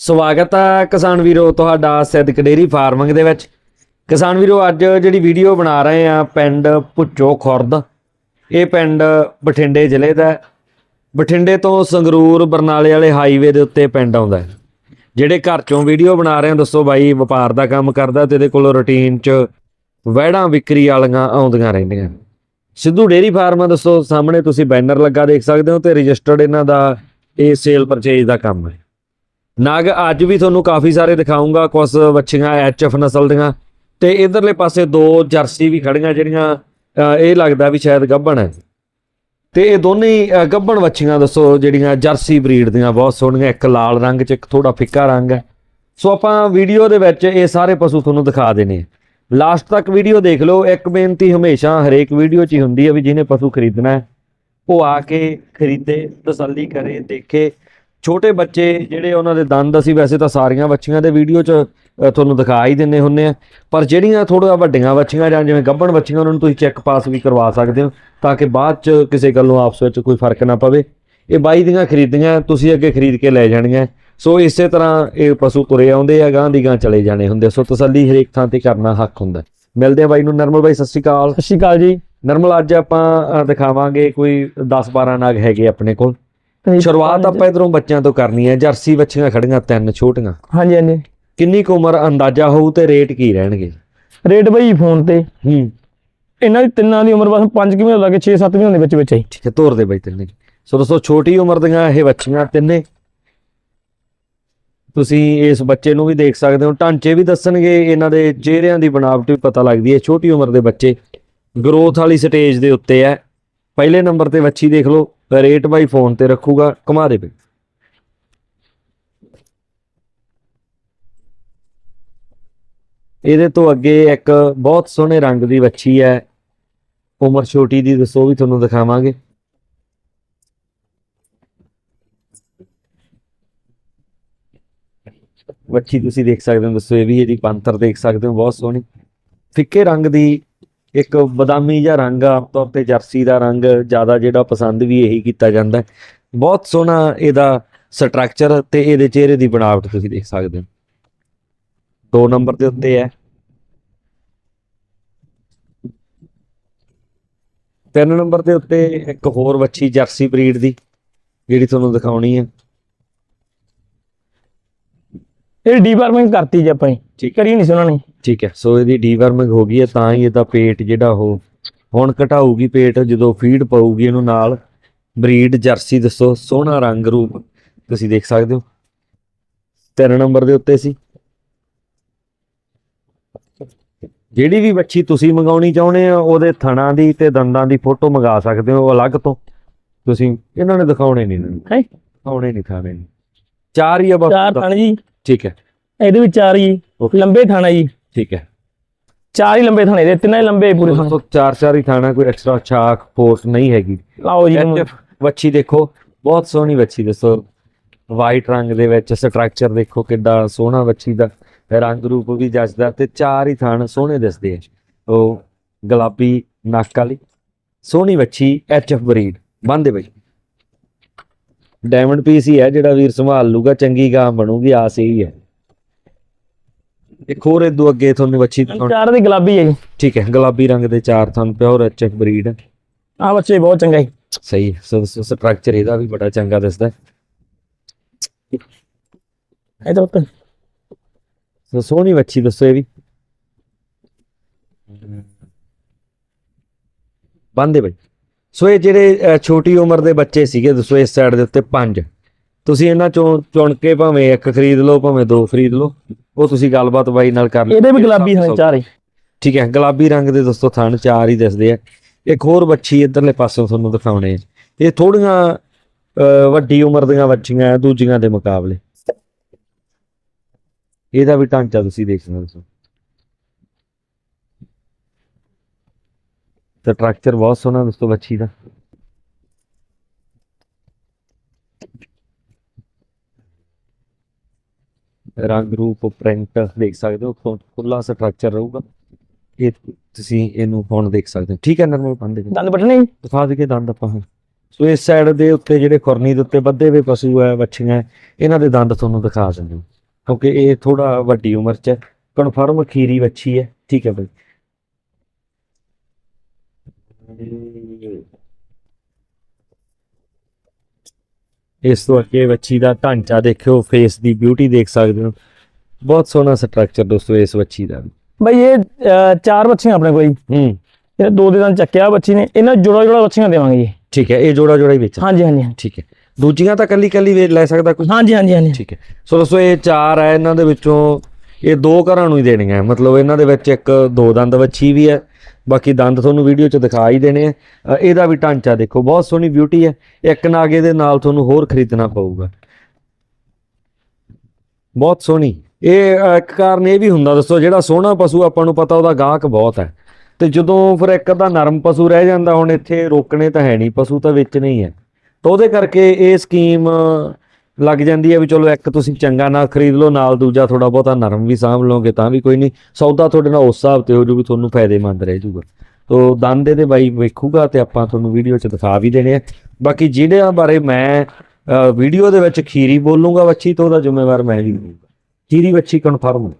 ਸਵਾਗਤ ਹੈ ਕਿਸਾਨ ਵੀਰੋ ਤੁਹਾਡਾ ਸਿੱਧਕ ਡੇਰੀ ਫਾਰਮਿੰਗ ਦੇ ਵਿੱਚ। ਕਿਸਾਨ ਵੀਰੋ, ਅੱਜ ਜਿਹੜੀ ਵੀਡੀਓ ਬਣਾ ਰਹੇ ਆ ਪਿੰਡ ਭੁੱਚੋ ਖੁਰਦ। ਇਹ ਪਿੰਡ ਬਠਿੰਡੇ ਜ਼ਿਲ੍ਹੇ ਦਾ ਬਠਿੰਡੇ ਤੋਂ ਸੰਗਰੂਰ, ਬਰਨਾਲੇ ਵਾਲੇ ਹਾਈਵੇ ਦੇ ਉੱਤੇ ਪਿੰਡ ਆਉਂਦਾ ਜਿਹੜੇ ਘਰ ਚੋਂ ਵੀਡੀਓ ਬਣਾ ਰਹੇ ਆ, ਦੱਸੋ ਬਾਈ, ਵਪਾਰ ਦਾ ਕੰਮ ਕਰਦਾ ਤੇ ਇਹਦੇ ਕੋਲ ਰੁਟੀਨ 'ਚ ਵਹਿੜਾਂ ਵਿਕਰੀ ਵਾਲੀਆਂ ਆਉਂਦੀਆਂ ਰਹਿੰਦੀਆਂ। ਸਿੱਧੂ ਡੇਰੀ ਫਾਰਮ ਦੱਸੋ, ਸਾਹਮਣੇ ਤੁਸੀਂ ਬੈਨਰ ਲੱਗਾ ਦੇਖ ਸਕਦੇ ਹੋ ਤੇ ਰਜਿਸਟਰਡ ਇਹਨਾਂ ਦਾ ਇਹ ਸੇਲ ਪਰਚੇਜ ਦਾ ਕੰਮ ਹੈ। ਨਾਗ, ਅੱਜ ਵੀ ਤੁਹਾਨੂੰ ਕਾਫੀ ਸਾਰੇ ਦਿਖਾਉਂਗਾ ਕੁਝ ਵੱਛੀਆਂ ਐਚਐਫ ਨਸਲ ਦੀਆਂ। ਤੇ ਇਧਰਲੇ ਪਾਸੇ ਦੋ ਜਰਸੀ ਵੀ ਖੜੀਆਂ ਜਿਹੜੀਆਂ ਇਹ ਲੱਗਦਾ ਵੀ ਸ਼ਾਇਦ ਗੱਭਣ ਹੈ। ਤੇ ਇਹ ਦੋਨੇ ਗੱਭਣ ਵੱਛੀਆਂ ਦੱਸੋ ਜਿਹੜੀਆਂ ਜਰਸੀ ਬਰੀਡ ਦੀਆਂ ਬਹੁਤ ਸੋਹਣੀਆਂ, ਇੱਕ ਲਾਲ ਰੰਗ 'ਚ, ਇੱਕ ਥੋੜਾ ਫਿੱਕਾ ਰੰਗ ਹੈ। ਸੋ ਆਪਾਂ ਵੀਡੀਓ ਦੇ ਵਿੱਚ ਇਹ ਸਾਰੇ ਪਸ਼ੂ ਤੁਹਾਨੂੰ ਦਿਖਾ ਦੇਣੇ ਲਾਸਟ ਤੱਕ ਵੀਡੀਓ ਦੇਖ ਲਓ, ਇੱਕ ਬੇਨਤੀ ਹਮੇਸ਼ਾ ਹਰੇਕ ਵੀਡੀਓ 'ਚ ਹੀ ਹੁੰਦੀ ਹੈ ਵੀ ਜਿਹਨੇ ਪਸ਼ੂ ਖਰੀਦਣਾ ਹੈ, ਉਹ ਆ ਕੇ ਖਰੀਦੇ, ਤਸੱਲੀ ਕਰੇ, ਦੇਖੇ। ਛੋਟੇ ਬੱਚੇ ਜਿਹੜੇ ਉਹਨਾਂ ਦੇ ਦੰਦ ਅਸੀਂ ਵੈਸੇ ਤਾਂ ਸਾਰੀਆਂ ਬੱਚੀਆਂ ਦੇ ਵੀਡੀਓ 'ਚ ਤੁਹਾਨੂੰ ਦਿਖਾ ਹੀ ਦਿੰਨੇ ਹੁੰਨੇ ਆ। ਪਰ ਜਿਹੜੀਆਂ ਥੋੜਾ ਵੱਡੀਆਂ ਬੱਚੀਆਂ ਜਾਂ ਜਿਵੇਂ ਗੱਭਣ ਬੱਚੀਆਂ ਉਹਨਾਂ ਨੂੰ ਤੁਸੀਂ ਚੈੱਕ ਪਾਸ ਵੀ ਕਰਵਾ ਸਕਦੇ ਹੋ ਤਾਂ ਕਿ ਬਾਅਦ 'ਚ ਕਿਸੇ ਗੱਲੋਂ ਆਪਸ ਵਿੱਚ ਕੋਈ ਫ਼ਰਕ ਨਾ ਪਵੇ। ਇਹ ਬਾਈ ਦੀਆਂ ਖਰੀਦੀਆਂ ਤੁਸੀਂ ਅੱਗੇ ਖਰੀਦ ਕੇ ਲੈ ਜਾਣੀਆਂ। ਸੋ ਇਸੇ ਤਰ੍ਹਾਂ ਇਹ ਪਸ਼ੂ ਤੁਰੇ ਆਉਂਦੇ ਆ ਗਾਂ ਦੀ ਗਾਂ ਚਲੇ ਜਾਣੇ ਹੁੰਦੇ ਸੋ ਤਸੱਲੀ ਹਰੇਕ ਥਾਂ ਤੇ ਕਰਨਾ ਹੱਕ ਹੁੰਦਾ। ਮਿਲਦੇ ਆ ਬਾਈ ਨੂੰ। ਨਰਮਲ ਬਾਈ ਸਤਿ ਸ਼੍ਰੀ ਅਕਾਲ। ਸਤਿ ਸ਼੍ਰੀ ਅਕਾਲ ਜੀ। ਨਰਮਲ ਅੱਜ ਆਪਾਂ ਦਿਖਾਵਾਂਗੇ ਕੋਈ 10 12 ਨਗ ਹੈਗੇ ਆਪਣੇ ਕੋਲ। ਸ਼ੁਰੂਆਤ ਆਪਾਂ ਇਧਰੋਂ ਬੱਚਿਆਂ ਤੋਂ ਕਰਨੀ ਹੈ ਜਰਸੀ ਬੱਚੀਆਂ ਖੜੀਆਂ ਤਿੰਨ ਛੋਟੀਆਂ। ਹਾਂਜੀ ਹਾਂਜੀ। ਕਿੰਨੀ ਕੁ ਉਮਰ ਅੰਦਾਜ਼ਾ ਹੋਊ ਤੇ ਰੇਟ ਕੀ ਰਹਿਣਗੇ? ਰੇਟ ਬਈ ਫੋਨ ਤੇ। ਹੂੰ। ਇਹਨਾਂ ਦੀ ਤਿੰਨਾਂ ਦੀ ਉਮਰ ਬਸ 5 ਕਿਵੇਂ ਲੱਗੇ 6-7 ਮਹੀਨੇ ਦੇ ਵਿੱਚ ਵਿੱਚ ਹੀ। ਠੀਕ ਹੈ ਤੋਰ ਦੇ ਬਾਈ ਤਿੰਨੇ। ਸੋ ਦੋਸਤੋ ਛੋਟੀ ਉਮਰ ਦੀਆਂ ਇਹ ਬੱਚੀਆਂ ਤਿੰਨੇ। ਤੁਸੀਂ ਇਸ ਬੱਚੇ ਨੂੰ ਵੀ ਦੇਖ ਸਕਦੇ ਹੋ। ਢਾਂਚੇ ਵੀ ਦੱਸਣਗੇ ਇਹਨਾਂ ਦੇ ਚਿਹਰਿਆਂ ਦੀ ਬਣਾਵਟ ਵੀ ਪਤਾ ਲੱਗਦੀ ਹੈ। ਛੋਟੀ ਉਮਰ ਦੇ ਬੱਚੇ ਗਰੋਥ ਵਾਲੀ ਸਟੇਜ ਦੇ ਉੱਤੇ ਹੈ। ਪਹਿਲੇ ਨੰਬਰ ਤੇ ਬੱਚੀ ਦੇਖ ਲਓ। ਰੇਟ ਬਾਈ ਫੋਨ ਤੇ ਰੱਖੂਗਾ ਕਮਾ ਦੇ ਬਈ। ਇਹਦੇ ਤੋਂ ਅੱਗੇ ਇੱਕ ਬਹੁਤ ਸੋਹਣੇ ਰੰਗ ਦੀ ਵੱਛੀ ਹੈ। ਉਮਰ ਛੋਟੀ ਦੀ, ਦੱਸੋ ਵੀ ਤੁਹਾਨੂੰ ਦਿਖਾਵਾਂਗੇ। ਵੱਛੀ ਤੁਸੀਂ ਦੇਖ ਸਕਦੇ ਹੋ, ਦੱਸੋ ਇਹ ਵੀ ਇਹਦੀ ਪੰਤਰ ਦੇਖ ਸਕਦੇ ਹੋ, ਬਹੁਤ ਸੋਹਣੀ। ਫਿੱਕੇ ਰੰਗ ਦੀ ਇੱਕ ਬਦਾਮੀ ਜਿਹਾ ਰੰਗ ਆਮ ਤੌਰ ਤੇ ਜਰਸੀ ਦਾ ਰੰਗ ਜ਼ਿਆਦਾ ਜਿਹੜਾ ਪਸੰਦ ਵੀ ਇਹੀ ਕੀਤਾ ਜਾਂਦਾ ਬਹੁਤ ਸੋਹਣਾ ਇਹਦਾ ਸਟਰਕਚਰ ਤੇ ਇਹਦੇ ਚਿਹਰੇ ਦੀ ਬਣਾਵਟ ਤੁਸੀਂ ਦੇਖ ਸਕਦੇ ਹੋ। ਦੋ ਨੰਬਰ ਦੇ ਉੱਤੇ ਹੈ। ਤਿੰਨ ਨੰਬਰ ਦੇ ਉੱਤੇ ਇੱਕ ਹੋਰ ਵੱਛੀ ਜਰਸੀ ਬਰੀਡ ਦੀ, ਜਿਹੜੀ ਤੁਹਾਨੂੰ ਦਿਖਾਉਣੀ ਹੈ। ਇਹ ਡੀਵਾਰਮਿੰਗ ਕਰਤੀ ਜੀ ਆਪਾਂ ਠੀਕ। ਕਰੀ ਨਹੀਂ ਸੀ ਉਹਨਾਂ ਨੇ। ਠੀਕ ਹੈ ਸੋ ਇਹਦੀ ਡੀਵਰਮਿੰਗ ਹੋ ਗਈ ਹੈ ਤਾਂ ਹੀ ਇਹਦਾ ਪੇਟ ਜਿਹੜਾ ਉਹ ਹੁਣ ਘਟਾਊਗੀ ਪੇਟ ਜਦੋਂ ਫੀਡ ਪਾਊਗੀ ਇਹਨੂੰ ਨਾਲ। ਬਰੀਡ ਜਰਸੀ ਦੱਸੋ ਸੋਹਣਾ ਰੰਗ ਰੂਪ ਤੁਸੀਂ ਦੇਖ ਸਕਦੇ ਹੋ। ਤਿੰਨ ਨੰਬਰ ਦੇ ਉੱਤੇ ਸੀ। ਜਿਹੜੀ ਵੀ ਬੱਚੀ ਤੁਸੀਂ ਮੰਗਾਉਣੀ ਚਾਹੁੰਦੇ ਆ ਉਹਦੇ ਥਣਾ ਦੀ ਤੇ ਦੰਦਾਂ ਦੀ ਫੋਟੋ ਮੰਗਾ ਸਕਦੇ ਹੋ ਅਲੱਗ ਤੋਂ। ਤੁਸੀਂ ਇਹਨਾਂ ਨੇ ਦਿਖਾਉਣੇ ਨਹੀਂ। ਹੈ? ਦਿਖਾਉਣੇ ਨਹੀਂ ਨਹੀਂ। ਚਾਰ ਹੀ ਆ ਬਸ। ਚਾਰ ਥਾਣੇ ਜੀ। ਠੀਕ ਹੈ। ਇਹਦੇ ਵਿੱਚ ਚਾਰ ਜੀ. ਲੰਬੇ ਥਾਣਾ ਜੀ। ਠੀਕ ਹੈ। ਚਾਰ ਹੀ ਲੰਬੇ ਥਾਣੇ ਦੇ ਤਿੰਨਾਂ ਹੀ ਲੰਬੇ ਪੂਰੇ ਥਾਣੇ। ਚਾਰ ਚਾਰ ਹੀ ਥਾਣਾ ਕੋਈ ਐਕਸਟਰਾ ਛਾਕ ਫੋਰਸ ਨਹੀਂ ਹੈਗੀ। ਲਾਓ ਜੀ। ਵੱਛੀ ਦੇਖੋ ਬਹੁਤ ਸੋਹਣੀ ਵੱਛੀ ਦੱਸੋ। ਵਾਈਟ ਰੰਗ ਦੇ ਵਿੱਚ ਸਟਰਕਚਰ ਦੇਖੋ ਕਿੱਡਾ ਸੋਹਣਾ ਵੱਛੀ ਦਾ ਰੰਗ ਰੂਪ ਵੀ ਜੱਜਦਾ ਤੇ ਚਾਰ ਹੀ ਥਾਣ ਸੋਹਣੇ ਦਿਸਦੇ ਆ। ਉਹ ਗੁਲਾਬੀ ਨੱਕ ਵਾਲੀ ਸੋਹਣੀ ਵੱਛੀ ਐਚਐਫ ਬਰੀਡ ਬੰਦੇ ਬਈ। ਡਾਇਮੰਡ ਪੀਸ ਹੀ ਹੈ ਜਿਹੜਾ ਵੀਰ ਸੰਭਾਲ ਲੂਗਾ ਚੰਗੀ ਗਾਂ ਬਣੂਗੀ ਆਸ ਇਹੀ ਹੈ। ਇੱਕ ਹੋਰ ਇਦੋਂ ਅੱਗੇ ਤੁਹਾਨੂੰ ਦਿਖਾਉਣੀ। ਚਾਰ ਦੀ ਗੁਲਾਬੀ ਹੈ ਜੀ। ਠੀਕ ਹੈ ਗੁਲਾਬੀ ਰੰਗ ਦੇ ਚਾਰ ਥਣ ਪਿਓਰ ਐਚਐਫ ਬਰੀਡ। ਹੈ ਆਹ ਬੱਚੇ ਬਹੁਤ ਚੰਗਾ ਸਹੀ ਸੋ ਸਟਰਕਚਰ ਇਹਦਾ ਵੀ ਬੜਾ ਚੰਗਾ ਦਿਸਦਾ ਹੈ। ਇਹ ਤਾਂ ਉੱਤੇ ਸੋ ਸੋਹਣੀ ਵੱਛੀ ਦੱਸੋ ਇਹ ਵੀ। ਬੰਦੇ ਬਈ। ਸੋ ਇਹ ਜਿਹੜੇ ਛੋਟੀ ਉਮਰ ਦੇ ਬੱਚੇ ਸੀਗੇ ਦੱਸੋ ਇਸ ਸਾਈਡ ਦੇ ਉੱਤੇ ਪੰਜ। ਤੁਸੀਂ ਇਹਨਾਂ ਚੋਂ ਚੁਣ ਕੇ ਭਾਵੇਂ ਇੱਕ ਖਰੀਦ ਲਓ ਭਾਵੇਂ ਦੋ ਖਰੀਦ ਲਓ। ਉਹ ਤੁਸੀਂ ਗੱਲਬਾਤ ਬਾਈ ਨਾਲ ਕਰ ਲਓ ਇਹਦੇ ਵੀ ਗੁਲਾਬੀ ਥਾਣੇ ਚਾਰ ਹੀ। ਠੀਕ ਹੈ ਗੁਲਾਬੀ ਰੰਗ ਦੇ ਦੋਸਤੋ ਥਣ ਚਾਰ ਹੀ ਦਿਸਦੇ ਆ। ਇੱਕ ਹੋਰ ਵੱਛੀ ਇਧਰਲੇ ਪਾਸੋਂ ਤੁਹਾਨੂੰ ਦਿਖਾਉਣੇ ਇਹ ਥੋੜੀਆਂ ਵੱਡੀ ਉਮਰ ਦੀਆਂ ਵੱਛੀਆਂ ਆ ਦੂਜੀਆਂ ਦੇ ਮੁਕਾਬਲੇ। ਇਹਦਾ ਵੀ ਢਾਂਚਾ ਤੁਸੀਂ ਦੇਖ ਸਕਦੇ ਹੋ। ਤੇ ਸਟਰਕਚਰ ਬਹੁਤ ਸੋਹਣਾ ਦੋਸਤੋ ਵੱਛੀ ਦਾ। ਰੰਗ ਰੂਪ ਪ੍ਰਿੰਟ ਦੇਖ ਸਕਦੇ ਹੋ ਖੁੱਲਾ ਸਟਰਕਚਰ ਰਹੂਗਾ। ਇਹ ਤੁਸੀਂ ਇਹਨੂੰ ਹੁਣ ਦੇਖ ਸਕਦੇ ਹੋ। ਠੀਕ ਹੈ ਨਰਮਲ ਪੰਦੇ ਦੰਦ ਜੀ। ਦਿਖਾ ਦੇ ਕੇ ਦੰਦ ਆਪਾਂ ਸੋ ਇਸ ਸਾਈਡ ਦੇ ਉੱਤੇ ਜਿਹੜੇ ਖੁਰਨੀ ਦੇ ਉੱਤੇ ਬੱਧੇ ਹੋਏ ਪਸ਼ੂ ਹੈ ਵੱਛੀਆਂ ਇਹਨਾਂ ਦੇ ਦੰਦ ਤੁਹਾਨੂੰ ਦਿਖਾ ਦਿੰਦੇ। ਕਿਉਂਕਿ ਇਹ ਥੋੜਾ ਵੱਡੀ ਉਮਰ 'ਚ ਹੈ। ਕਨਫਰਮ ਖੀਰੀ ਵੱਛੀ ਹੈ। ਠੀਕ ਹੈ ਬਾਈ। ਇਸ ਤੋਂ ਅੱਗੇ ਵੱਛੀ ਦਾ ਢਾਂਚਾ ਦੇਖਿਓ ਫੇਸ ਦੀ ਬਿਊਟੀ ਦੇਖ ਸਕਦੇ ਹੋ। ਬਹੁਤ ਸੋਹਣਾ ਸਟਰਕਚਰ ਦੋਸਤੋ ਇਸ ਵੱਛੀ ਦਾ। ਬਈ ਇਹ ਚਾਰ ਬੱਚੀਆਂ ਆਪਣੇ ਜੀ। ਹੂੰ। ਇਹ ਦੋ ਦੇ ਦਿਨ ਚੱਕਿਆ ਬੱਚੀ ਨੇ ਇਹਨਾਂ ਜੋੜਾ ਜੋੜਾ ਬੱਚੀਆਂ ਦੇਵਾਂਗੇ ਜੀ। ਠੀਕ ਹੈ ਇਹ ਜੋੜਾ ਜੋੜਾ ਹੀ ਵਿੱਚ ਹਾਂਜੀ ਹਾਂਜੀ ਹਾਂਜੀ। ਠੀਕ ਹੈ। ਦੂਜੀਆਂ ਤਾਂ ਕੱਲੀ ਕੱਲੀ ਵੇ ਲੈ ਸਕਦਾ ਕੋਈ? ਹਾਂਜੀ ਹਾਂਜੀ ਹਾਂਜੀ। ਠੀਕ ਹੈ। ਸੋ ਦੋਸਤੋ ਇਹ ਚਾਰ ਹੈ ਇਹਨਾਂ ਦੇ ਵਿੱਚੋਂ ਇਹ ਦੋ ਘਰਾਂ ਨੂੰ ਹੀ ਦੇਣੀਆਂ ਹੈ। ਮਤਲਬ ਇਹਨਾਂ ਦੇ ਵਿੱਚ ਇੱਕ ਦੋ ਦੰਦ ਵੱਛੀ ਵੀ ਹੈ ਬਾਕੀ ਦੰਦ ਤੁਹਾਨੂੰ ਵੀਡੀਓ 'ਚ ਦਿਖਾ ਹੀ ਦੇਣੇ ਆ। ਇਹਦਾ ਵੀ ਢਾਂਚਾ ਦੇਖੋ, ਬਹੁਤ ਸੋਹਣੀ ਬਿਊਟੀ ਹੈ। ਇੱਕ ਨਾਗੇ ਦੇ ਨਾਲ ਤੁਹਾਨੂੰ ਹੋਰ ਖਰੀਦਣਾ ਪਊਗਾ। ਬਹੁਤ ਸੋਹਣੀ। ਇਹ ਇੱਕ ਕਾਰਨ ਇਹ ਵੀ ਹੁੰਦਾ, ਦੱਸੋ, ਜਿਹੜਾ ਸੋਹਣਾ ਪਸ਼ੂ ਆਪਾਂ ਨੂੰ ਪਤਾ ਉਹਦਾ ਗਾਹਕ ਬਹੁਤ ਹੈ। ਤੇ ਜਦੋਂ ਫਿਰ ਇੱਕ ਅੱਧਾ ਨਰਮ ਪਸ਼ੂ ਰਹਿ ਜਾਂਦਾ, ਹੁਣ ਇੱਥੇ ਰੋਕਣੇ ਤਾਂ ਹੈ ਨਹੀਂ, ਪਸ਼ੂ ਤਾਂ ਵੇਚਣੇ ਹੀ ਹੈ। ਤਾਂ ਉਹਦੇ ਕਰਕੇ ਇਹ ਸਕੀਮ ਲੱਗ ਜਾਂਦੀ ਹੈ ਵੀ ਚਲੋ ਇੱਕ ਤੁਸੀਂ ਚੰਗਾ ਨਾ ਖਰੀਦ ਲਓ, ਨਾਲ ਦੂਜਾ ਥੋੜਾ ਬਹੁਤਾ ਨਰਮ ਵੀ ਸਾਂਭ ਲਓਗੇ ਤਾਂ ਵੀ ਕੋਈ ਨਹੀਂ। ਸੌਦਾ ਤੁਹਾਡੇ ਨਾਲ ਉਸ ਹਿਸਾਬ ਤੇ ਹੋ ਜੂ ਵੀ ਤੁਹਾਨੂੰ ਫਾਇਦੇਮੰਦ ਰਹਿ ਜੂਗਾ। ਤੋ ਦੰਦ ਇਹਦੇ ਬਾਈ ਵੇਖੂਗਾ ਤੇ ਆਪਾਂ ਤੁਹਾਨੂੰ ਵੀਡੀਓ 'ਚ ਦਿਖਾ ਵੀ ਦੇਣੇ ਆ। ਬਾਕੀ ਜਿਹੜਿਆਂ ਬਾਰੇ ਮੈਂ ਵੀਡੀਓ ਦੇ ਵਿੱਚ ਖੀਰੀ ਬੋਲੂੰਗਾ ਵੱਛੀ ਤੋਂ, ਉਹਦਾ ਜ਼ਿੰਮੇਵਾਰ ਮੈਂ ਹੀ ਹੋਊਗਾ। ਖੀਰੀ ਵੱਛੀ ਕਨਫਰਮ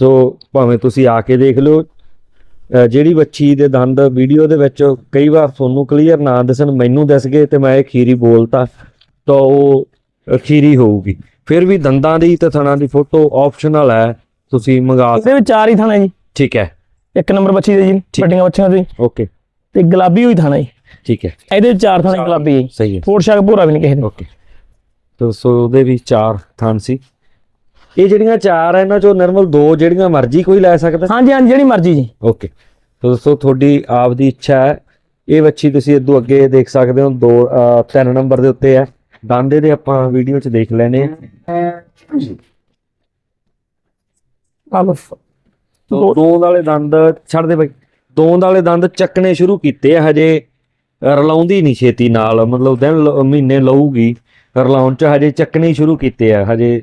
ਤੋ ਭਾਵੇਂ ਤੁਸੀਂ ਆ ਕੇ ਦੇਖ ਲਿਓ ਜਿਹੜੀ ਵੱਛੀ ਦੇ ਦੰਦ ਵੀਡੀਓ ਦੇ ਵਿੱਚ ਕਈ ਵਾਰ ਤੁਹਾਨੂੰ ਕਲੀਅਰ ਨਾ ਦਿਸਣ, ਮੈਨੂੰ ਦਿਸ ਗਏ ਤੇ ਮੈਂ ਇਹ ਖੀਰੀ ਬੋਲਤਾ। ਤਾਂ ਉਹ ਖੀਰੀ ਹੋਊਗੀ। ਫਿਰ ਵੀ ਦੰਦਾਂ ਦੀ ਤੇ ਥਣਾ ਦੀ ਫੋਟੋ ਆਪਸ਼ਨਲ ਹੈ। ਤੁਸੀਂ ਮੰਗਾ ਇਹਦੇ ਵਿੱਚ ਚਾਰ ਹੀ ਥਾਣਾ ਜੀ। ਠੀਕ ਹੈ। ਇੱਕ ਨੰਬਰ ਬੱਚੀ ਦੇ ਜੀ। ਵੱਡੀਆਂ ਬੱਚੀਆਂ ਦੇ। ਓਕੇ। ਤੇ ਗੁਲਾਬੀ ਹੋਈ ਥਾਣਾ ਜੀ। ਠੀਕ ਹੈ। ਇਹਦੇ ਵਿੱਚ ਚਾਰ ਥਾਣੇ ਗੁਲਾਬੀ ਜੀ। ਸਹੀ ਹੈ। ਫੋੜ ਸ਼ਾਕ ਭੂਰਾ ਵੀ ਨਹੀਂ ਕਿਸੇ ਦੇ ਓਕੇ। ਤੋ ਸੋ ਉਹਦੇ ਵੀ ਚਾਰ ਥਾਨ ਸੀ। ਇਹ ਜਿਹੜੀਆਂ ਚਾਰ ਆ ਇਹਨਾਂ ਚੋਂ ਨਰਮਲ ਦੋ ਜਿਹੜੀਆਂ ਮਰਜ਼ੀ ਕੋਈ ਲੈ ਸਕਦਾ। ਹਾਂਜੀ ਹਾਂਜੀ ਜਿਹੜੀ ਮਰਜ਼ੀ ਜੀ। ਓਕੇ। ਤੋ ਦੋਸਤੋ ਤੁਹਾਡੀ ਆਪ ਦੀ ਇੱਛਾ ਹੈ। ਇਹ ਵੱਛੀ ਤੁਸੀਂ ਇਦੋਂ ਅੱਗੇ ਦੇਖ ਸਕਦੇ ਹੋ। ਦੋ ਤਿੰਨ ਨੰਬਰ ਦੇ ਉੱਤੇ ਹੈ। ਦੰਦੇ ਦੇ ਆਪਾਂ ਵੀਡੀਓ 'ਚ ਦੇਖ ਲੈਨੇ ਦੋਂਦ ਵਾਲੇ ਦੰਦ ਛੱਡ ਦੇ ਬਾਈ। ਦੋਂਦ ਵਾਲੇ ਦੰਦ ਚੱਕਣੇ ਸ਼ੁਰੂ ਕੀਤੇ ਆ ਹਜੇ ਰਲਾਉਂਦੀ ਨਹੀਂ ਛੇਤੀ ਨਾਲ ਮਤਲਬ ਦਿਨ ਮਹੀਨੇ ਲਊਗੀ। ਰਲਾਉਣ ਚ ਹਜੇ ਚੱਕਣੇ ਸ਼ੁਰੂ ਕੀਤੇ ਆ ਹਜੇ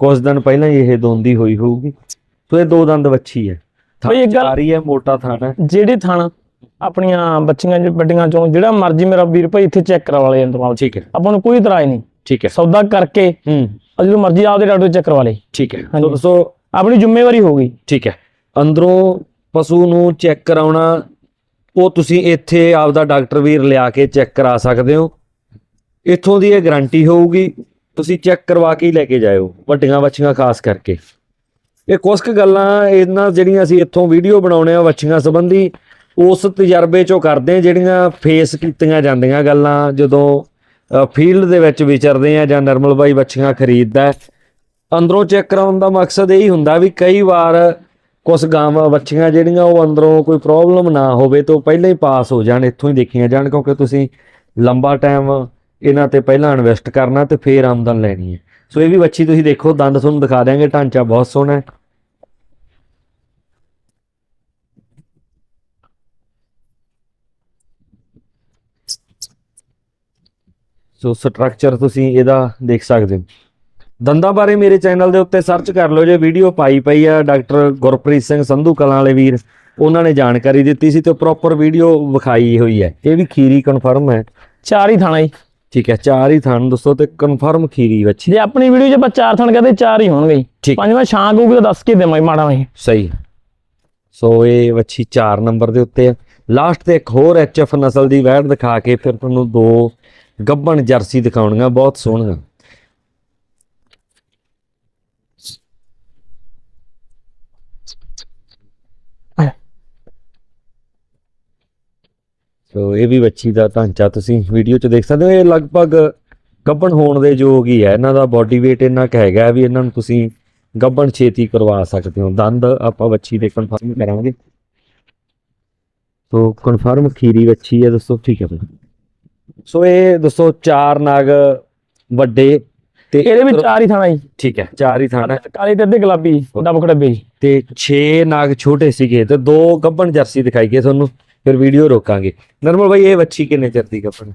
ਕੁਝ ਦਿਨ ਪਹਿਲਾਂ ਹੀ ਇਹ ਦੋਂਦੀ ਹੋਈ ਹੋਊਗੀ। ਤੋ ਇਹ ਦੋ ਦੰਦ ਵੱਛੀ ਹੈ ਆ ਰਹੀ ਹੈ ਮੋਟਾ ਥਾਣਾ। ਜਿਹੜੇ ਥਾਣਾ ਆਪਣੀਆਂ ਬੱਚੀਆਂ ਚ ਵੱਡੀਆਂ ਚੋਂ ਜਿਹੜਾ ਮਰਜ਼ੀ ਮੇਰਾ ਵੀਰ ਭਾਈ ਇੱਥੇ ਚੈੱਕ ਕਰਵਾ ਲੈ ਅੰਦਰ ਠੀਕ ਹੈ। ਆਪਾਂ ਨੂੰ ਕੋਈ ਇਤਰਾਜ਼ ਨਹੀਂ। ਠੀਕ ਹੈ। ਸੌਦਾ ਕਰਕੇ ਹੂੰ। ਜਦੋਂ ਮਰਜ਼ੀ ਆਪਦੇ ਡਾਕਟਰ ਚੈੱਕ ਕਰਵਾ ਲੇ। ਠੀਕ ਹੈ। ਤੋ ਦੋਸਤੋ ਆਪਣੀ ਜ਼ਿੰਮੇਵਾਰੀ ਹੋਊਗੀ ਠੀਕ ਹੈ। ਅੰਦਰੋਂ ਪਸ਼ੂ ਨੂੰ ਚੈੱਕ ਕਰਾਉਣਾ ਉਹ ਤੁਸੀਂ ਇੱਥੇ ਆਪਦਾ ਡਾਕਟਰ ਵੀਰ ਲਿਆ ਕੇ ਚੈੱਕ ਕਰਾ ਸਕਦੇ ਹੋ। ਇੱਥੋਂ ਦੀ ਇਹ ਗਾਰੰਟੀ ਹੋਊਗੀ ਤੁਸੀਂ ਚੈੱਕ ਕਰਵਾ ਕੇ ਹੀ ਲੈ ਕੇ ਜਾਇਓ ਵੱਡੀਆਂ ਵੱਛੀਆਂ ਖਾਸ ਕਰਕੇ। ਇਹ ਕੁਝ ਕੁ ਗੱਲਾਂ ਇਹਨਾਂ ਜਿਹੜੀਆਂ ਅਸੀਂ ਇੱਥੋਂ ਵੀਡੀਓ ਬਣਾਉਣੇ ਆ ਵੱਛੀਆਂ ਸੰਬੰਧੀ ਉਸ ਤਜਰਬੇ ਚੋਂ ਕਰਦੇ ਆ ਜਿਹੜੀਆਂ ਫੇਸ ਕੀਤੀਆਂ ਜਾਂਦੀਆਂ ਗੱਲਾਂ, ਜਦੋਂ ਫੀਲਡ ਦੇ ਵਿੱਚ ਵਿਚਰਦੇ ਆ ਜਾਂ ਨਰਮਲ ਬਾਈ ਵੱਛੀਆਂ ਖਰੀਦਦਾ ਅੰਦਰੋਂ ਚੈੱਕ ਕਰਾਉਣ ਦਾ ਮਕਸਦ ਇਹੀ ਹੁੰਦਾ ਵੀ ਕਈ ਵਾਰ ਕੁਝ ਗਾਵਾਂ ਬੱਚੀਆਂ ਜਿਹੜੀਆਂ ਉਹ ਅੰਦਰੋਂ ਕੋਈ ਪ੍ਰੋਬਲਮ ਨਾ ਹੋਵੇ ਤਾਂ ਉਹ ਪਹਿਲਾਂ ਹੀ ਪਾਸ ਹੋ ਜਾਣ, ਇੱਥੋਂ ਹੀ ਦੇਖੀਆਂ ਜਾਣ, ਕਿਉਂਕਿ ਤੁਸੀਂ ਲੰਬਾ ਟਾਈਮ ਇਹਨਾਂ ਤੇ ਪਹਿਲਾਂ ਇਨਵੈਸਟ ਕਰਨਾ ਤੇ ਫੇਰ ਆਮਦਨ ਲੈਣੀ ਹੈ। ਸੋ ਇਹ ਵੀ ਬੱਚੀ ਤੁਸੀਂ ਦੇਖੋ ਦੰਦ ਤੁਹਾਨੂੰ ਦਿਖਾ ਦਿਆਂਗੇ, ਢਾਂਚਾ ਬਹੁਤ ਸੋਹਣਾ ਹੈ। ਸੋ ਸਟਰਕਚਰ ਤੁਸੀਂ ਇਹਦਾ ਦੇਖ ਸਕਦੇ ਹੋ। ਦੰਦਾਂ ਬਾਰੇ ਮੇਰੇ ਚੈਨਲ ਦੇ ਉੱਤੇ ਸਰਚ ਕਰ ਲਓ ਜੇ ਵੀਡੀਓ ਪਾਈ ਪਈ ਆ ਡਾਕਟਰ ਗੁਰਪ੍ਰੀਤ ਸਿੰਘ ਸੰਧੂ ਕਲਾਂ ਵਾਲੇ ਵੀਰ। ਉਹਨਾਂ ਨੇ ਜਾਣਕਾਰੀ ਦਿੱਤੀ ਸੀ ਤੇ ਪ੍ਰੋਪਰ ਵੀਡੀਓ ਵਿਖਾਈ ਹੋਈ ਹੈ। ਇਹ ਵੀ ਖੀਰੀ ਕਨਫਰਮ ਹੈ। ਚਾਰ ਹੀ ਥਾਣਾ ਜੀ। ਠੀਕ ਹੈ ਚਾਰ ਹੀ ਥਣ ਦੋਸਤੋ ਤੇ ਕਨਫਰਮ ਖੀਰੀ ਵੱਛੀ ਜੇ ਆਪਣੀ ਵੀਡੀਓ 'ਚ ਆਪਾਂ ਚਾਰ ਥਾਣ ਕਹਦੇ ਚਾਰ ਹੀ ਹੋਣਗੇ ਜੀ। ਪੰਜਵਾਂ ਸ਼ਾਂਕ ਹੋਊਗੀ ਤਾਂ ਦੱਸ ਕੇ ਦੇਵਾਂਗੇ ਮਾੜਾ ਮੈਂ ਸਹੀ। ਸੋ ਇਹ ਵੱਛੀ 4 ਨੰਬਰ ਦੇ ਉੱਤੇ ਹੈ ਲਾਸਟ ਤੇ ਇੱਕ ਹੋਰ ਐਚਐਫ ਨਸਲ ਦੀ ਵੈੜ ਦਿਖਾ ਕੇ ਫਿਰ ਤੁਹਾਨੂੰ ਦੋ ਗੱਬਣ ਜਰਸੀ ਦਿਖਾਉਣੀਆਂ, ਬਹੁਤ ਸੋਹਣੀਆਂ। ਸੋ ਇਹ ਵੀ ਵੱਛੀ ਦਾ ਢਾਂਚਾ ਤੁਸੀਂ ਵੀਡੀਓ 'ਚ ਦੇਖ ਸਕਦੇ ਹੋ, ਇਹ ਲਗਭਗ ਗੱਬਣ ਹੋਣ ਦੇ ਯੋਗ ਹੀ ਹੈ। ਇਹਨਾਂ ਦਾ ਬਾਡੀ weight ਇੰਨਾ ਕੁ ਹੈਗਾ ਵੀ ਇਹਨਾਂ ਨੂੰ ਤੁਸੀਂ ਗੱਬਣ ਛੇਤੀ ਕਰਵਾ ਸਕਦੇ ਹੋ। ਦੰਦ ਆਪਾਂ ਵੱਛੀ ਦੇ ਕਨਫਰਮ ਕਰਾਂਗੇ। ਸੋ ਕਨਫਰਮ ਖੀਰੀ ਵੱਛੀ ਹੈ, ਦੋਸਤੋ, ਠੀਕ ਹੈ। ਭਾਈ ਸੋ ਇਹ ਦੋਸਤੋ ਚਾਰ ਨਗ ਵੱਡੇ ਤੇ ਇਹਦੇ ਵਿੱਚ ਚਾਰ ਹੀ ਥਾਣਾ ਜੀ। ਠੀਕ ਹੈ ਚਾਰ ਹੀ ਥਾਣਾ ਕਾਲੇ ਤੇ ਅੱਧੇ ਗੁਲਾਬੀ ਡੱਬ ਖੜੱਬੇ ਜੀ। ਤੇ 6 ਨਾਗ ਛੋਟੇ ਸੀਗੇ ਤੇ ਦੋ ਗੱਬਣ ਜਰਸੀ ਦਿਖਾਈ ਗਏ ਤੁਹਾਨੂੰ ਫਿਰ ਵੀਡੀਓ ਰੋਕਾਂਗੇ। ਨਰਮਲ ਭਾਈ ਇਹ ਵੱਛੀ ਕਿੰਨੇ ਚਿਰ ਦੀ ਗੱਬਣ ਹੈ?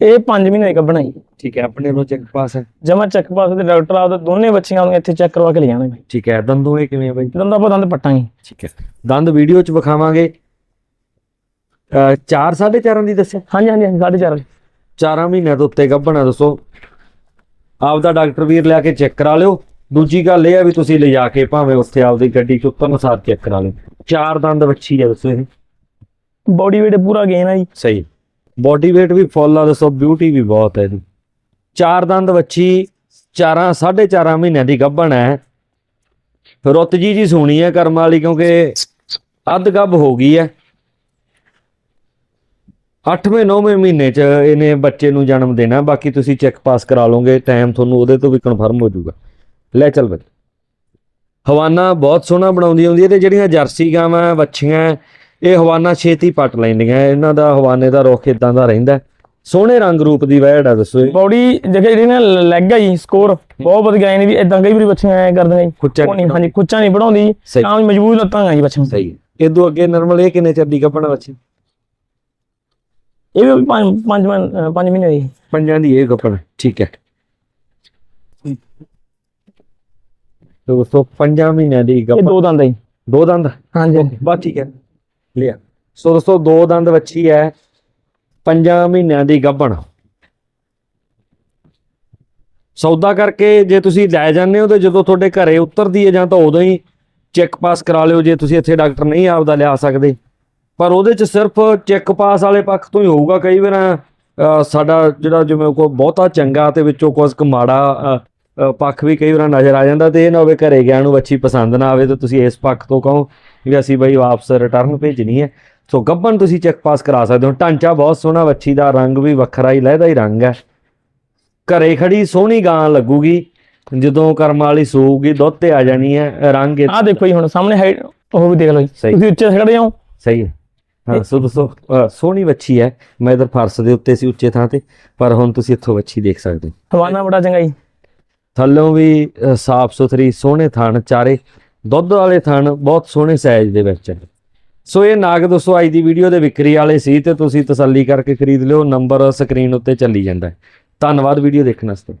ਇਹ 5 ਮਹੀਨੇ ਕੱਢਣਾ ਜੀ। ਠੀਕ ਹੈ ਆਪਣੇ ਨੂੰ ਚੈੱਕ ਪਾਸ ਹੈ? ਜਮਾ ਚੈੱਕ ਪਾਸ ਦੇ ਡਾਕਟਰ ਆਪਦੇ ਦੋਨੇ ਬੱਚੀਆਂ ਨੂੰ ਇੱਥੇ ਚੈੱਕ ਕਰਵਾ ਕੇ ਲੈ ਠੀਕ ਹੈ ਦੰਦੋਂ ਇਹ ਕਿਵੇਂ ਹੈ ਬਾਈ? ਜਦੋਂ ਆਪਾਂ ਦੰਦ ਪੱਟਾਂਗੇ। ਠੀਕ ਹੈ ਦੰਦ ਵੀਡੀਓ ਚ ਵਿਖਾਵਾਂਗੇ। 4 4.5 ਦੀ ਦੱਸਿਆ? ਹਾਂਜੀ ਹਾਂਜੀ ਹਾਂਜੀ, ਸਾਢੇ ਚਾਰ 4 ਮਹੀਨਿਆਂ ਤੋਂ ਉੱਤੇ ਗੱਭਣਾ ਦੱਸੋ। ਆਪਦਾ ਡਾਕਟਰ ਵੀਰ ਲਿਆ ਕੇ ਚੈੱਕ ਕਰਾ ਲਿਓ। ਦੂਜੀ ਗੱਲ ਇਹ ਆ ਵੀ ਤੁਸੀਂ ਲਿਜਾ ਕੇ ਭਾਵੇਂ ਉੱਥੇ ਆਪਦੀ ਗੱਡੀ 'ਚ ਉੱਤਰਨ ਸਾਰ ਚੈੱਕ ਕਰਾ ਲਿਓ। ਚਾਰ ਦੰਦ ਵੱਛੀ ਆ ਦੱਸੋ ਇਹ। ਬੋਡੀ weight ਪੂਰਾ ਗੇਨ ਆ ਜੀ। ਸਹੀ। ਬੋਡੀ weight ਵੀ ਫੁੱਲ ਆ ਦੱਸੋ ਬਿਊਟੀ ਵੀ ਬਹੁਤ ਹੈ ਇਹਦੀ। ਚਾਰ ਦੰਦ ਵੱਛੀ ਚਾਰਾਂ ਸਾਢੇ ਚਾਰਾਂ ਮਹੀਨਿਆਂ ਦੀ ਗੱਭਣ ਹੈ। ਰੁੱਤ ਜੀ ਜੀ ਸੋਣੀ ਹੈ ਕਰਮ ਵਾਲੀ ਕਿਉਂਕਿ ਅੱਧ ਗੱਭ ਹੋ ਗਈ ਹੈ। 8ਵੇਂ 9ਵੇਂ ਮਹੀਨੇ ਚ ਇਹਨੇ ਬੱਚੇ ਨੂੰ ਜਨਮ ਦੇਣਾ ਬਾਕੀ ਤੁਸੀਂ ਚੈੱਕ ਪਾਸ ਕਰਾ ਲਓਗੇ ਟਾਈਮ ਤੁਹਾਨੂੰ ਉਹਦੇ ਤੋਂ ਵੀ ਕਨਫਰਮ ਹੋ ਜਾਊਗਾ। ਲੈ ਚੱਲ ਬੱਚੇ ਹਵਾਨਾ ਬਹੁਤ ਸੋਹਣਾ ਬਣਾਉਂਦੀ ਹੁੰਦੀ ਹੈ ਤੇ ਜਿਹੜੀਆਂ ਜਰਸੀ ਗਾਵਾਂ ਵੱਛੀਆਂ ਇਹ ਹਵਾਨਾ ਛੇਤੀ ਪੱਟ ਲੈਂਦੀਆਂ ਇਹਨਾਂ ਦਾ ਹਵਾਨੇ ਦਾ ਰੁੱਖ ਇਦਾਂ ਦਾ ਰਹਿੰਦਾ। ਸੋਹਣੇ ਰੰਗ ਰੂਪ ਦੀ ਵਹਿੜ ਆ ਦੱਸੋ ਬੋਡੀ ਜਿਹੜੀ ਨਾ ਲੈਗ ਆ ਜੀ ਸਕੋਰ ਬਹੁਤ ਵਧੀਆ ਆਏ ਨੇ ਵੀ ਇਦਾਂ ਕਈ ਵਾਰੀ ਬੱਚੀਆਂ ਐ ਕਰਦੀਆਂ ਜੀ। ਖੁੱਚਾ ਨਹੀਂ ਹਾਂਜੀ ਕੁੱਚਾ ਨਹੀਂ ਬਣਾਉਂਦੀ ਵੀ ਮਜ਼ਬੂਤ ਲੱਤਾਂ ਆ ਜੀ ਬੱਚੀਆਂ ਸਹੀ। ਇਦੋਂ ਅੱਗੇ ਨਰਮਲ ਇਹ ਕਿੰਨੇ ਚਿਰ ਦੀ ਬੱਚੀ ਇਹ ਵੀ ਪੰਜ ਪੰਜ ਮਹੀਨੇ- ਅਹ ਪੰਜ ਮਹੀਨੇ ਦੀ। ਪੰਜਾਂ ਦੀ ਇਹ ਗੱਭਣ ਠੀਕ ਹੈ। ਦੋਸਤੋ ਪੰਜਾਂ ਮਹੀਨਿਆਂ ਦੀ ਇਹ ਦੋ ਦੰਦ ਜੀ। ਦੋ ਦੰਦ? ਹਾਂਜੀ ਬਸ ਠੀਕ ਹੈ। ਲਿਆ। ਸੋ ਦੋਸਤੋ ਦੋ ਦੰਦ ਵੱਛੀ ਹੈ। ਪੰਜਾਂ ਮਹੀਨਿਆਂ ਦੀ ਗੱਭਣ ਸੌਦਾ ਕਰਕੇ ਜੇ ਤੁਸੀਂ ਲੈ ਜਾਂਦੇ ਹੋ ਤੇ ਜਦੋਂ ਤੁਹਾਡੇ ਘਰੇ ਉਤਰਦੀ ਹੈ ਜਾਂ ਤਾਂ ਉਦੋਂ ਹੀ ਚੈੱਕ ਪਾਸ ਕਰਾ ਲਿਓ ਜੇ ਤੁਸੀਂ ਇੱਥੇ ਡਾਕਟਰ ਨਹੀਂ ਆਪਦਾ ਲਿਆ ਸਕਦੇ। ਪਰ ਉਹਦੇ ਚ ਸਿਰਫ ਚੈੱਕ ਪਾਸ ਵਾਲੇ ਪੱਖ ਤੋਂ ਹੀ ਹੋਊਗਾ ਕਈ ਵਾਰ ਸਾਡਾ ਜਿਹੜਾ ਜਿਵੇਂ ਕੋ ਬਹੁਤਾ ਚੰਗਾ ਤੇ ਵਿੱਚੋਂ ਕੁਝ ਕੁ ਮਾੜਾ ਪੱਖ ਵੀ ਕਈ ਵਾਰ ਨਜ਼ਰ ਆ ਜਾਂਦਾ ਤੇ ਇਹ ਨਾ ਹੋਵੇ ਘਰੇ ਗਿਆ ਨੂੰ ਵੱਛੀ ਪਸੰਦ ਨਾ ਆਵੇ ਤੇ ਤੁਸੀਂ ਇਸ ਪੱਖ ਤੋਂ ਕਹੋ ਵੀ ਅਸੀਂ ਬਈ ਵਾਪਸ ਰਿਟਰਨ ਭੇਜਣੀ ਹੈ। ਸੋ ਗੱਬਨ ਤੁਸੀਂ ਚੈੱਕ ਪਾਸ ਕਰਾ ਸਕਦੇ ਹੋ। ਢਾਂਚਾ ਬਹੁਤ ਸੋਹਣਾ ਵੱਛੀ ਦਾ ਰੰਗ ਵੀ ਵੱਖਰਾ ਹੀ ਲਹਿਦਾ ਹੀ ਰੰਗ ਹੈ। ਘਰੇ ਖੜੀ ਸੋਹਣੀ ਗਾਂ ਲੱਗੂਗੀ ਜਦੋਂ ਕਰਮ ਵਾਲੀ ਸੂਗੀ ਦੁੱਧ ਤੇ ਆ ਜਾਣੀ ਹੈ ਰੰਗ ਇਹ- ਆਹ ਦੇਖੋ ਜੀ ਹੁਣ ਸਾਹਮਣੇ ਉਹ ਵੀ ਦੇਖ ਲਓ ਜੀ। ਤੁਸੀਂ ਉੱਚੇ ਖੜੇ ਹੋ। ਸਹੀ ਹੈ। ਹਾਂ ਸੋ ਦੋਸਤੋ ਅ, ਸੋਹਣੀ ਵੱਛੀ ਹੈ। ਮੈਂ ਇਧਰ ਫਰਸ਼ ਦੇ ਉੱਤੇ ਸੀ ਉੱਚੇ ਥਾਂ ਤੇ ਪਰ ਹੁਣ ਤੁਸੀਂ ਇੱਥੋਂ ਵੱਛੀ ਦੇਖ ਸਕਦੇ ਹੋ। ਹਵਾਨਾ ਬੜਾ ਚੰਗਾ ਜੀ। ਥੱਲੋਂ ਵੀ ਅ, ਸਾਫ਼ ਸੁਥਰੀ ਸੋਹਣੇ ਥਣ ਚਾਰੇ ਦੁੱਧ ਵਾਲੇ ਥਣ ਬਹੁਤ ਸੋਹਣੇ ਸਾਈਜ਼ ਦੇ ਵਿੱਚ ਹੈ। ਸੋ ਇਹ ਨਾਗ ਦੋਸਤੋ ਅੱਜ ਦੀ ਵੀਡੀਓ ਦੇ ਵਿਕਰੀ ਵਾਲੇ ਸੀ ਤੇ ਤੁਸੀਂ ਤਸੱਲੀ ਕਰਕੇ ਖਰੀਦ ਲਿਓ ਨੰਬਰ ਸਕਰੀਨ ਉੱਤੇ ਚੱਲੀ ਜਾਂਦਾ ਹੈ। ਧੰਨਵਾਦ ਵੀਡੀਓ ਦੇਖਣ ਵਾਸਤੇ।